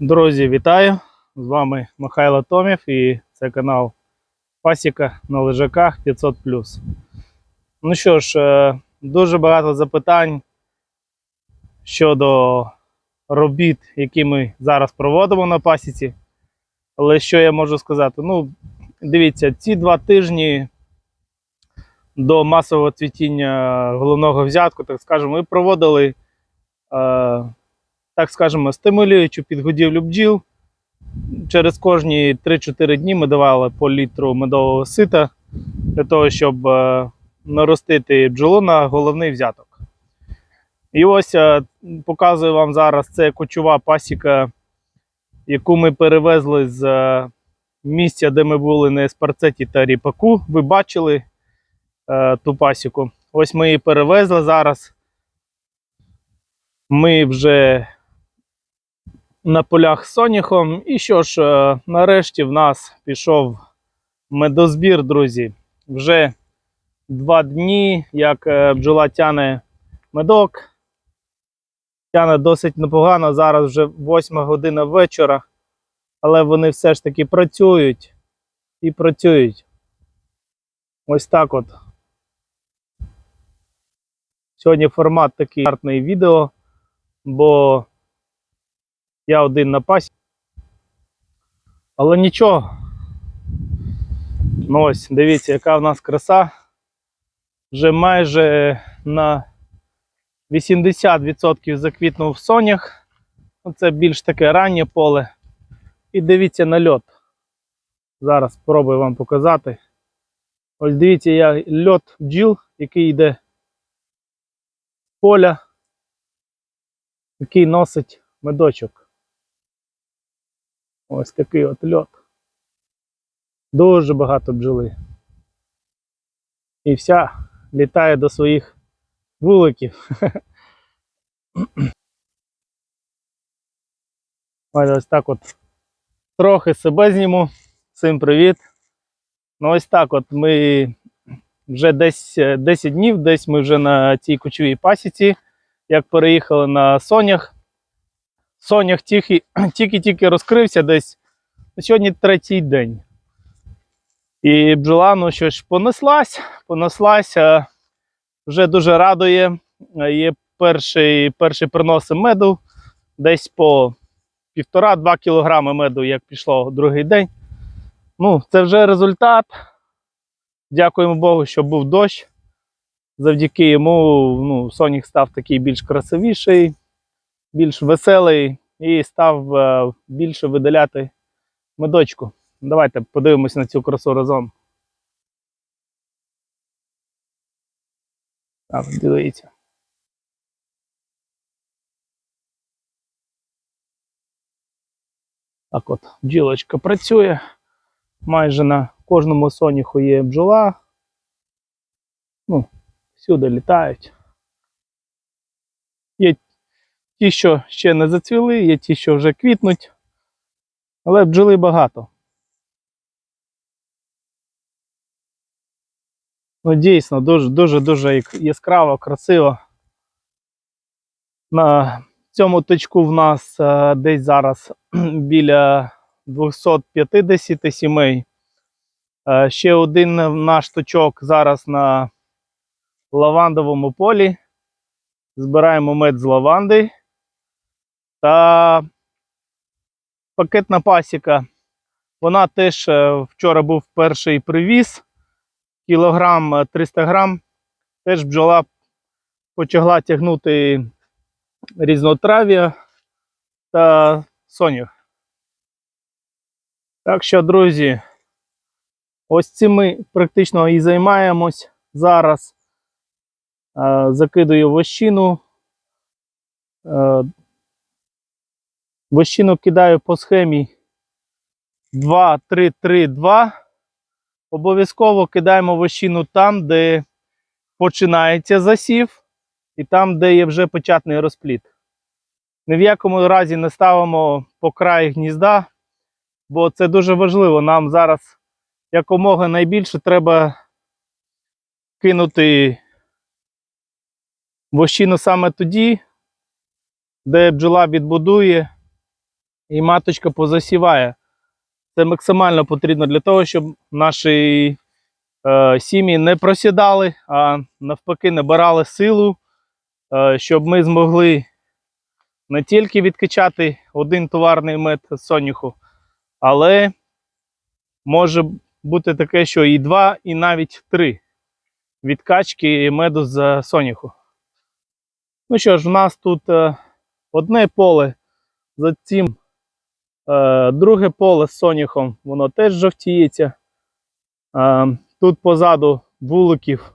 Друзі, вітаю! З вами Михайло Томів і це канал Пасіка на лежаках 500. Ну що ж, е, дуже багато запитань щодо робіт, які ми зараз проводимо на пасіці. Але що я можу сказати? Ну, дивіться, ці два тижні до масового цвітіння головного взятку, так скажемо, ми проводили. Е, так скажемо, стимулюючу підгодівлю бджіл. Через кожні 3-4 дні ми давали по літру медового сита для того, щоб е, наростити бджолу на головний взяток. І ось е, показую вам зараз це кочова пасіка, яку ми перевезли з е, місця, де ми були на Еспарцеті та Ріпаку. Ви бачили ту пасіку. Ось ми її перевезли зараз. Ми вже на полях з соняхом. І що ж, е, нарешті в нас пішов медозбір, друзі. Вже два дні, як е, бджола тяне медок. Тяне досить непогано. Зараз вже 8 година вечора. Але вони все ж таки працюють і працюють. Ось так от. Сьогодні формат такий стартний відео, бо я один на пасі. Але нічого. Ну ось, дивіться, яка в нас краса. Вже майже на 80% заквітнув сонях. Ну, Це більш таке раннє поле. І дивіться на льот. Зараз спробую вам показати. Ось дивіться, я льот бджіл, який йде з поля, який носить медочок. Ось такий от льот. Дуже багато бджоли. І вся літає до своїх вуликів. Ось так от. Трохи себе зніму. Всім привіт. Ну ось так от ми вже десь е, 10 днів, десь ми вже на цій кочовій пасіці, як переїхали на сонях. Сонях тільки- тільки-тільки розкрився десь сьогодні третій день. І бджола, ну що ж, понеслась, понеслася, вже дуже радує. Є перший, перший приноси меду, десь по півтора-два кілограми меду, як пішло другий день. Ну, це вже результат. Дякуємо Богу, що був дощ. Завдяки йому ну, Сонік став такий більш красивіший, більш веселий і став е, більше видаляти медочку. Давайте подивимось на цю красу разом. Так, дивіться. Так от, бджілочка працює. Майже на кожному соняху є бджола. Ну, всюди літають. Є ті, що ще не зацвіли, є ті, що вже квітнуть. Але бджоли багато. Ну, дійсно, дуже дуже дуже яскраво, красиво. На цьому точку в нас е, десь зараз біля 250 сімей. Е, ще один наш точок зараз на лавандовому полі. Збираємо мед з лаванди. Та пакетна пасіка. Вона теж е, вчора був перший привіз. Кілограм е, 300 грам. Теж бджола почала тягнути різнотрав'я та сонях. Так що, друзі, ось цим ми практично і займаємось зараз. Е, Закидую вощину. Вощину кидаю по схемі 2, 3, 3, 2. Обов'язково кидаємо вощину там, де починається засів, і там, де є вже початний розпліт. Ні в якому разі не ставимо по край гнізда, бо це дуже важливо. Нам зараз якомога найбільше треба кинути вощину саме тоді, де бджола відбудує і маточка позасіває. Це максимально потрібно для того, щоб наші е, сім'ї не просідали, а навпаки набирали силу, е, щоб ми змогли не тільки відкачати один товарний мед з соняху, але може бути таке, що і два, і навіть три відкачки меду з соняху. Ну що ж, у нас тут е, одне поле за цим, друге поле з соняхом, воно теж жовтіється. Е, тут позаду вуликів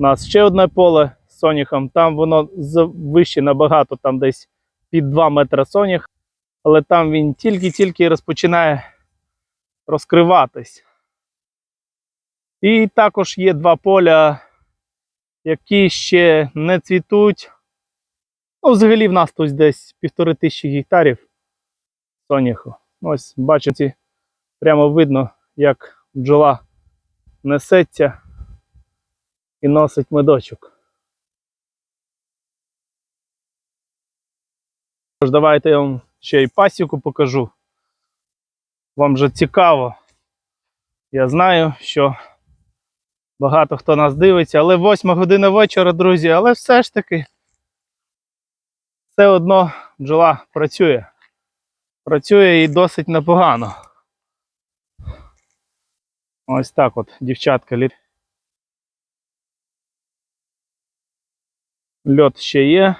у нас ще одне поле з соняхом. Там воно вище набагато, там десь під 2 метри сонях, але там він тільки-тільки розпочинає розкриватись. І також є два поля, які ще не цвітуть. Ну, взагалі в нас тут десь півтори тисячі гектарів соняху. Ось бачите, прямо видно, як бджола несеться і носить медочок. Тож давайте я вам ще й пасіку покажу. Вам же цікаво. Я знаю, що багато хто нас дивиться, але 8 година вечора, друзі, але все ж таки все одно бджола працює. Працює і досить непогано. Ось так от, дівчатка літ. Льот ще є.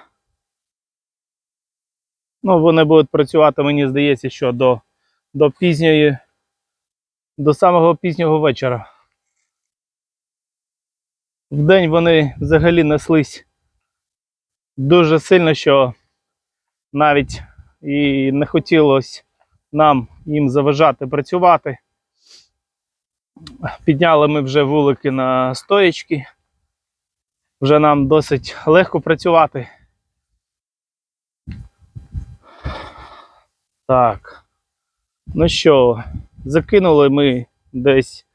Ну, вони будуть працювати, мені здається, що до, до пізньої, до самого пізнього вечора. Вдень вони взагалі неслись дуже сильно, що навіть і не хотілося нам їм заважати працювати. Підняли ми вже вулики на стоєчки. Вже нам досить легко працювати. Так. Ну що, закинули ми десь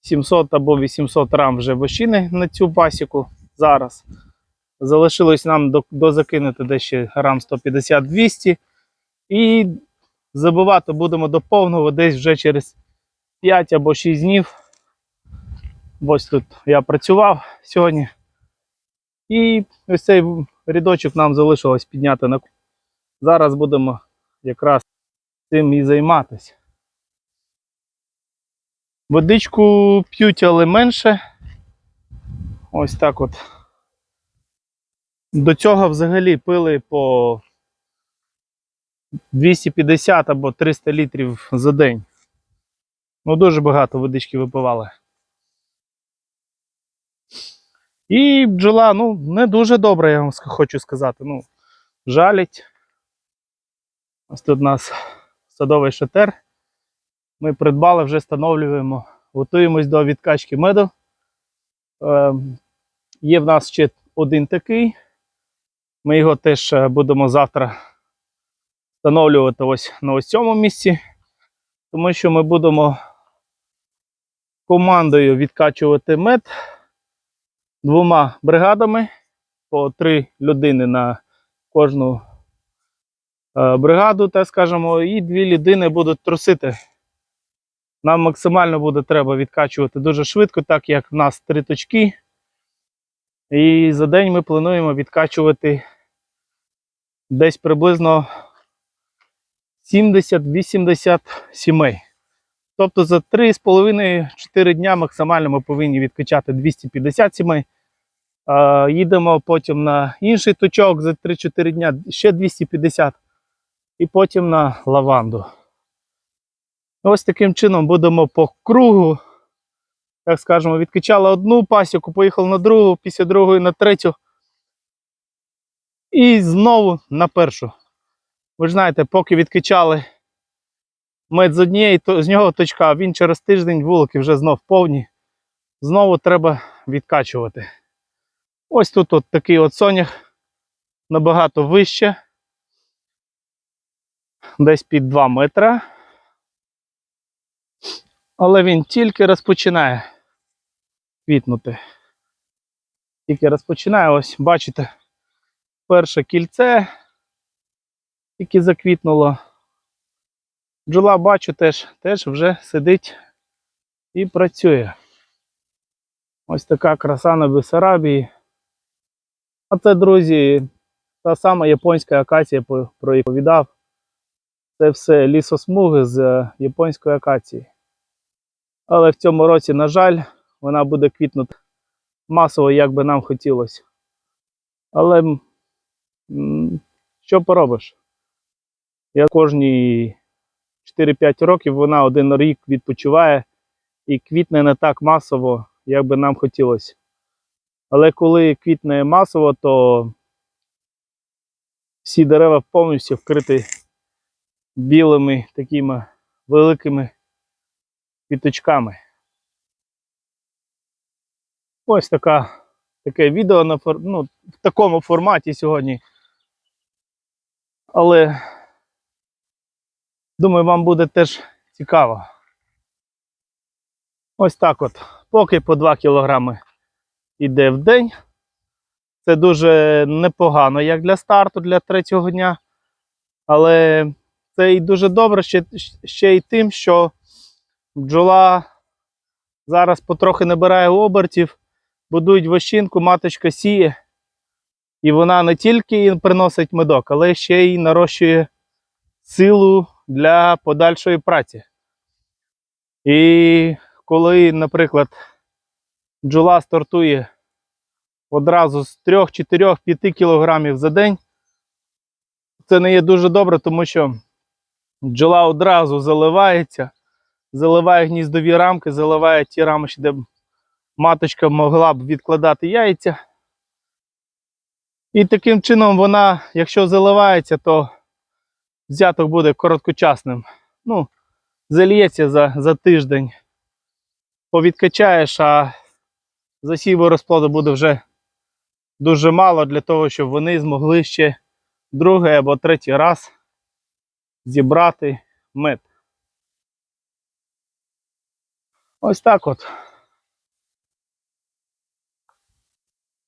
700 або 800 рам вже вощини на цю пасіку зараз. Залишилось нам дозакинути десь ще грам 150-200. І забивати будемо до повного десь вже через 5 або 6 днів. Ось тут я працював сьогодні. І ось цей рядочок нам залишилось підняти на Зараз будемо якраз цим і займатися. Водичку п'ють, але менше. Ось так от. До цього взагалі пили по 250 або 300 літрів за день. Ну, дуже багато водички випивали. І бджола, ну, не дуже добра, я вам хочу сказати. Ну, жалять. Ось тут у нас садовий шатер. Ми придбали, вже встановлюємо, готуємось до відкачки меду. Е, є в нас ще один такий. Ми його теж е, будемо завтра встановлювати ось на ось цьому місці, тому що ми будемо командою відкачувати мед двома бригадами по три людини на кожну е, бригаду, так скажемо, і дві людини будуть трусити. Нам максимально буде треба відкачувати дуже швидко, так як в нас три точки. І за день ми плануємо відкачувати десь приблизно 70-80 сімей. Тобто за 3,5-4 дня максимально ми повинні відкачати 250 сімей. Їдемо потім на інший точок за 3-4 дня ще 250 і потім на лаванду. Ось таким чином будемо по кругу. Так скажемо, відкачали одну пасіку, поїхали на другу, після другої на третю. І знову на першу. Ви ж знаєте, поки відкачали мед з однієї, то з нього точка, він через тиждень вулики вже знов повні. Знову треба відкачувати. Ось тут от такий от сонях набагато вище. Десь під 2 метри. Але він тільки розпочинає квітнути. Тільки розпочинає, ось бачите, перше кільце, яке заквітнуло. Бджола бачу теж, теж вже сидить і працює. Ось така краса на Бессарабії. А це, друзі, та сама японська акація, про яку віддав. Це все лісосмуги з е, японської акації. Але в цьому році, на жаль, вона буде квітнути масово, як би нам хотілося. Але що поробиш? Я кожні 4-5 років вона один рік відпочиває і квітне не так масово, як би нам хотілося. Але коли квітне масово, то всі дерева повністю вкриті білими такими великими квіточками. Ось така, таке відео на ну, в такому форматі сьогодні. Але думаю, вам буде теж цікаво. Ось так от. Поки по 2 кілограми йде в день. Це дуже непогано, як для старту, для третього дня. Але це і дуже добре ще, ще й тим, що бджола зараз потрохи набирає обертів, будують вощинку, маточка сіє. І вона не тільки приносить медок, але ще й нарощує силу для подальшої праці. І коли, наприклад, бджола стартує одразу з 3, 4, 5 кілограмів за день, це не є дуже добре, тому що бджола одразу заливається, заливає гніздові рамки, заливає ті рамочки, де маточка могла б відкладати яйця. І таким чином вона, якщо заливається, то взяток буде короткочасним. Ну, заліється за, за тиждень, повідкачаєш, а засіву розплоду буде вже дуже мало для того, щоб вони змогли ще другий або третій раз зібрати мед. Ось так от.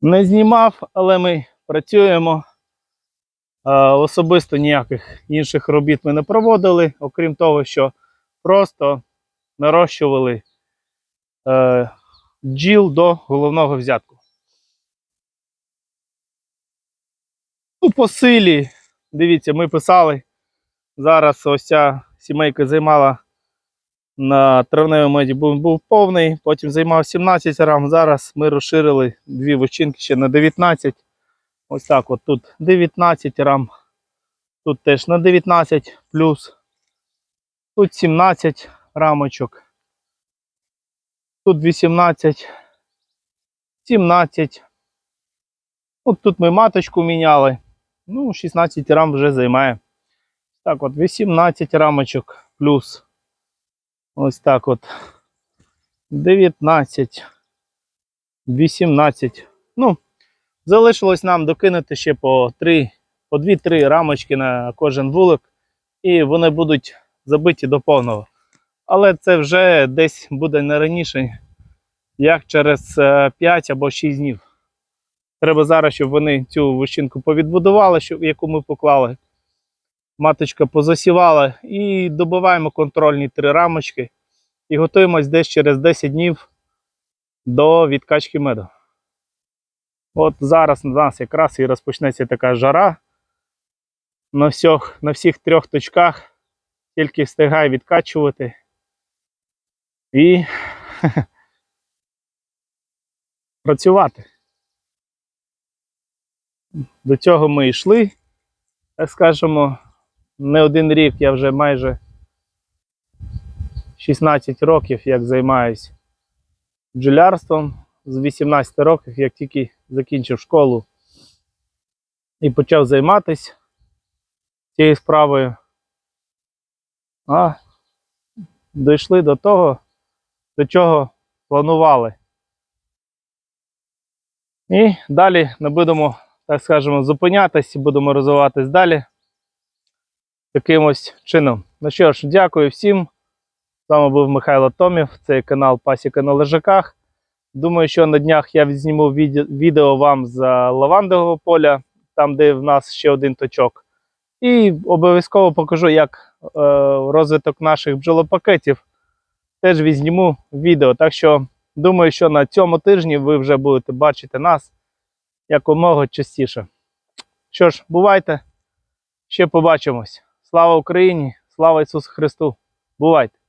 Не знімав, але ми працюємо. Е, Особисто ніяких інших робіт ми не проводили, окрім того, що просто нарощували е, бджіл до головного взятку. Ну, по силі, дивіться, ми писали. Зараз ось ця сімейка займала на травневому меді був, повний, потім займав 17 рам. Зараз ми розширили дві вощинки ще на 19. Ось так, от тут 19 рам. Тут теж на 19 плюс. Тут 17 рамочок. Тут 18. 17. От тут ми маточку міняли. Ну, 16 рам вже займає. Так, от 18 рамочок плюс. Ось так от. 19. 18. Ну, залишилось нам докинути ще по 3, по 2-3 рамочки на кожен вулик. І вони будуть забиті до повного. Але це вже десь буде не раніше, як через е, 5 або 6 днів. Треба зараз, щоб вони цю вищинку повідбудували, яку ми поклали. Маточка позасівала і добиваємо контрольні три рамочки. І готуємось десь через 10 днів до відкачки меду. От зараз у нас якраз і розпочнеться така жара. На всіх, на всіх трьох точках тільки встигай відкачувати. І працювати. До цього ми йшли, так скажемо, не один рік, я вже майже 16 років, як займаюсь бджолярством. З 18 років, як тільки закінчив школу і почав займатися цією справою. А дійшли до того, до чого планували. І далі не будемо, так скажемо, зупинятись будемо розвиватись далі таким ось чином. Ну що ж, дякую всім. З вами був Михайло Томів, це канал Пасіка на лежаках. Думаю, що на днях я зніму відео вам з лавандового поля, там, де в нас ще один точок. І обов'язково покажу, як е, розвиток наших бджолопакетів. Теж візніму відео. Так що думаю, що на цьому тижні ви вже будете бачити нас якомога частіше. Що ж, бувайте, ще побачимось. Слава Україні! Слава Ісусу Христу! Бувайте!